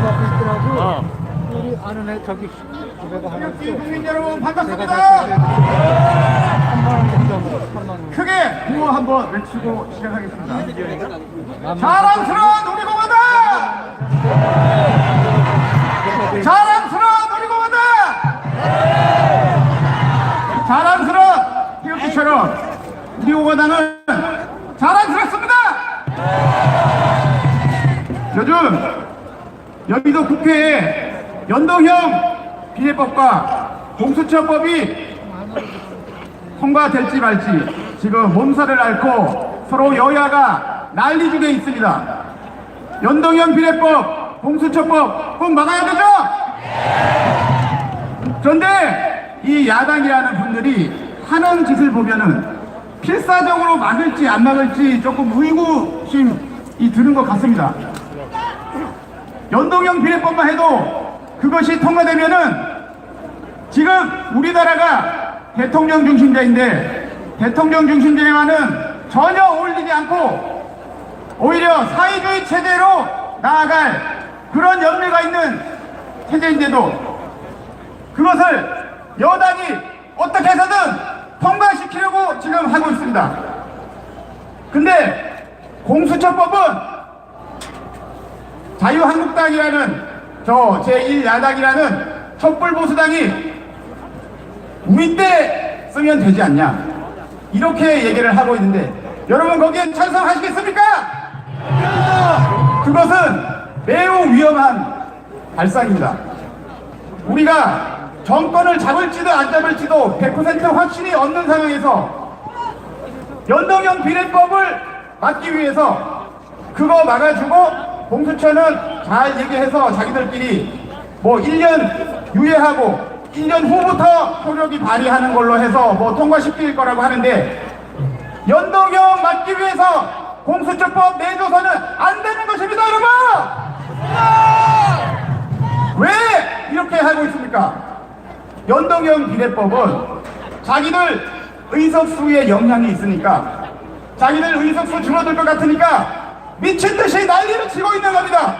먹고 있더라고. 어. 우리 아는 애 저기 집에가 하나 있어. 국민 여러분 반갑습니다. 다 3만 원 정도, 3만 원. 크게 구호 한번 외치고 시작하겠습니다. 남만 자랑스러운 우리 공화당! 연동형 비례법과 공수처법이 통과될지 말지 지금 몸살을 앓고 서로 여야가 난리 중에 있습니다. 연동형 비례법, 공수처법 꼭 막아야 되죠? 그런데 이 야당이라는 분들이 하는 짓을 보면은 필사적으로 막을지 안 막을지 조금 의구심이 드는 것 같습니다. 연동형 비례법만 해도 그것이 통과되면은 지금 우리나라가 대통령 중심제인데 대통령 중심제와는 전혀 어울리지 않고 오히려 사회주의 체제로 나아갈 그런 연례가 있는 체제인데도 그것을 여당이 어떻게 해서든 통과시키려고 지금 하고 있습니다. 근데 공수처법은 자유한국당이라는 저 제1야당이라는 촛불보수당이 우리 때 쓰면 되지 않냐 이렇게 얘기를 하고 있는데 여러분 거기에 찬성하시겠습니까? 그것은 매우 위험한 발상입니다 우리가 정권을 잡을지도 안 잡을지도 100% 확신이 없는 상황에서 연동형 비례법을 막기 위해서 그거 막아주고 공수처는 잘 얘기해서 자기들끼리 뭐 1년 유예하고 1년 후부터 효력이 발휘하는 걸로 해서 뭐 통과시킬 거라고 하는데 연동형 막기 위해서 공수처법 내줘서는 안 되는 것입니다 여러분! 왜 이렇게 하고 있습니까? 연동형 비례법은 자기들 의석수에 영향이 있으니까 자기들 의석수 줄어들 것 같으니까 미친 듯이 난리를 치고 있는 겁니다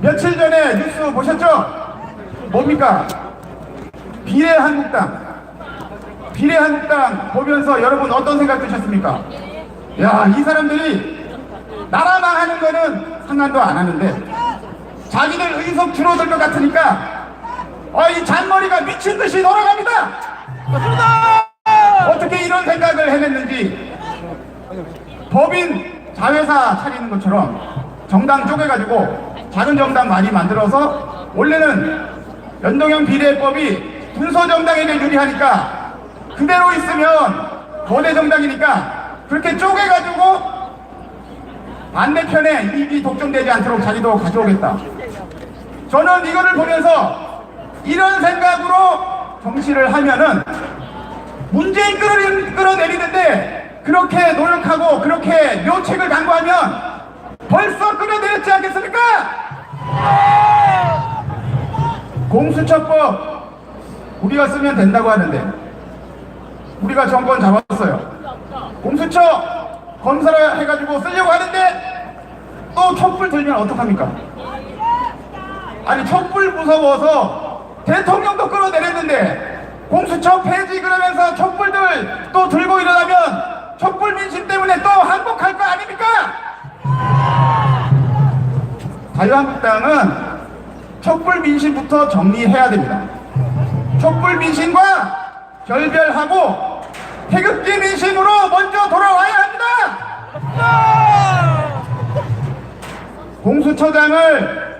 며칠 전에 뉴스 보셨죠? 뭡니까? 비례한국당. 비례한국당 보면서 여러분 어떤 생각 드셨습니까? 야, 이 사람들이 나라 망하는 거는 상관도 안 하는데 자기들 의석 줄어들 것 같으니까 아, 이 잔머리가 미친 듯이 돌아갑니다. 어떻게 이런 생각을 해냈는지 법인 자회사 차리는 것처럼 정당 쪼개가지고 작은 정당 많이 만들어서 원래는 연동형 비례법이 군소 정당에게 유리하니까 그대로 있으면 거대 정당이니까 그렇게 쪼개가지고 반대편에 이익이 독점되지 않도록 자기도 가져오겠다. 저는 이거를 보면서 이런 생각으로 정치를 하면은 문재인 끌어내- 끌어내리는데 그렇게 노력하고 그렇게 묘책을 강구하면 벌써 끌어내렸지 않겠습니까? 공수처법 우리가 쓰면 된다고 하는데 우리가 정권 잡았어요. 공수처 검사를 해가지고 쓰려고 하는데 또 촛불 들면 어떡합니까? 아니 촛불 무서워서 대통령도 끌어내렸는데 공수처 폐지 그러면서 촛불들 또 들고 일어나면 촛불 민심 때문에 또 항복할 거 아닙니까? 자유한국당은 촛불 민심부터 정리해야 됩니다. 촛불 민심과 결별하고 태극기 민심으로 먼저 돌아와야 합니다. 공수처장을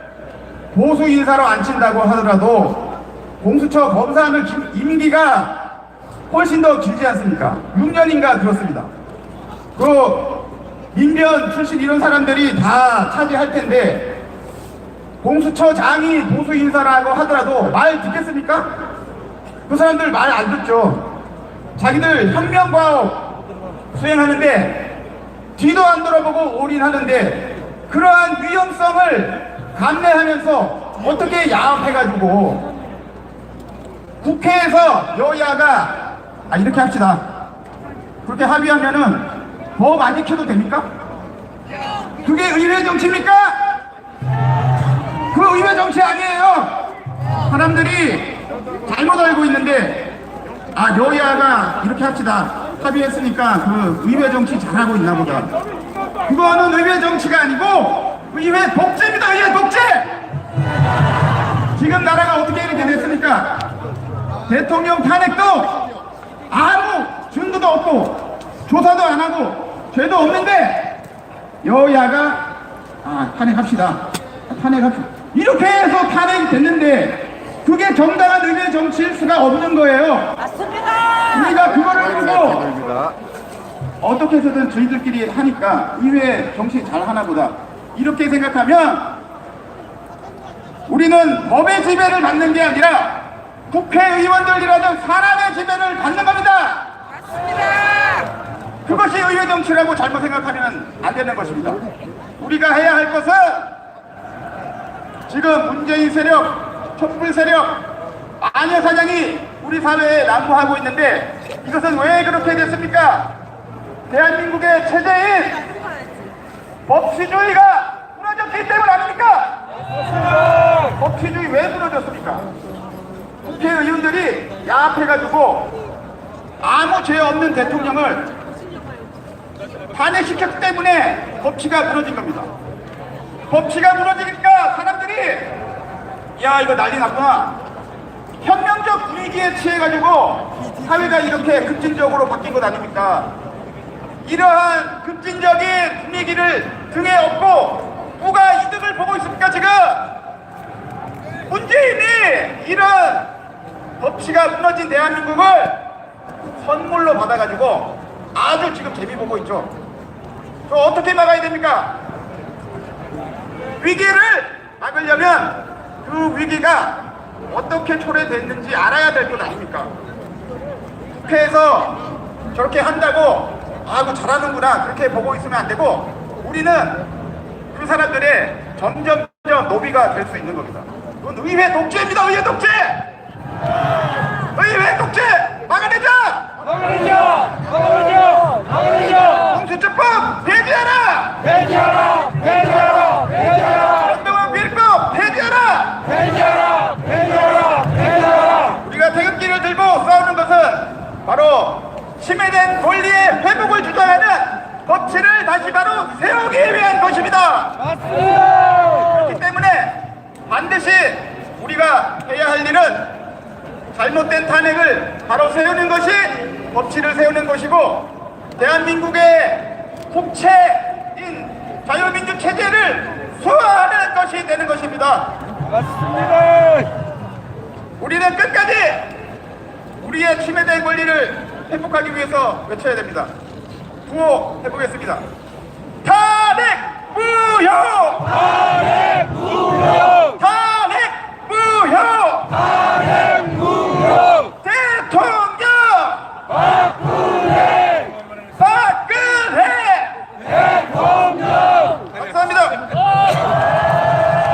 보수 인사로 앉힌다고 하더라도 공수처 검사하는 기- 임기가 훨씬 더 길지 않습니까? 6년인가 그렇습니다. 그 민변 출신 이런 사람들이 다 차지할 텐데 공수처 장이 보수 인사라고 하더라도 말 듣겠습니까? 그 사람들 말 안 듣죠. 자기들 혁명 과업 수행하는데 뒤도 안 돌아보고 올인하는데 그러한 위험성을 감내하면서 어떻게 야합해가지고 국회에서 여야가 아 이렇게 합시다. 그렇게 합의하면은 법안 지켜도 됩니까? 그게 의회 정치입니까? 정치 아니에요. 사람들이 잘못 알고 있는데 아 여야가 이렇게 합시다 합의했으니까 그 의회 정치 잘하고 있나 보다. 그거는 의회 정치가 아니고 의회 독재입니다. 의회 독재. 지금 나라가 어떻게 이렇게 됐습니까? 대통령 탄핵도 아무 증거도 없고 조사도 안 하고 죄도 없는데 여야가 아 탄핵합시다. 탄핵합시다. 이렇게 해서 탄핵이 됐는데 그게 정당한 의회 정치일 수가 없는 거예요. 맞습니다. 우리가 그거를 보고 어떻게 해서든 저희들끼리 하니까 의회 정치 잘 하나 보다. 이렇게 생각하면 우리는 법의 지배를 받는 게 아니라 국회의원들이라는 사람의 지배를 받는 의회 정치라고 잘못 생각하면 안 되는 것입니다. 우리가 해야 할 것은 지금 문재인 세력, 촛불 세력, 마녀 사냥이 우리 사회에 난무하고 있는데 이것은 왜 그렇게 됐습니까? 대한민국의 체제인 법치주의가 무너졌기 때문 아닙니까? 법치주의 왜 무너졌습니까? 국회의원들이 야합해가지고 아무 죄 없는 대통령을 탄핵시켰기 때문에 법치가 무너진 겁니다. 법치가 무너지니까 사람들이 야 이거 난리 났구나. 혁명적 분위기에 취해가지고 사회가 이렇게 급진적으로 바뀐 것 아닙니까? 이러한 급진적인 분위기를 등에 업고 누가 이득을 보고 있습니까 지금? 문재인이 이런 법치가 무너진 대한민국을 선물로 받아가지고 아주 지금 재미 보고 있죠. 저 어떻게 막아야 됩니까? 위기를 막으려면 그 위기가 어떻게 초래됐는지 알아야 될 것 아닙니까? 국회에서 저렇게 한다고 아그 잘하는구나 그렇게 보고 있으면 안 되고 우리는 그 사람들의 점점점 노비가 될 수 있는 겁니다. 그건 의회 독재입니다. 의회 독재. 의회 독재 막아내자. 막으리죠! 막으리죠! 폐지하라! 폐지하라! 폐지하라! 폐지하라! 한동안 비리법 폐지하라! 폐지하라! 폐지하라! 폐지하라! 우리가 태극기를 들고 싸우는 것은 바로 침해된 권리의 회복을 주장하는 법치를 다시 바로 세우기 위한 것입니다. 맞습니다! 그렇기 때문에 반드시 우리가 해야 할 일은 잘못된 탄핵을 바로 세우는 것이 법치를 세우는 것이고 대한민국의 국체인 자유민주 체제를 수호하는 것이 되는 것입니다. 맞습니다! 우리는 끝까지 우리의 침해된 권리를 회복하기 위해서 외쳐야 됩니다. 구호 해보겠습니다. 탄핵 무효! 탄핵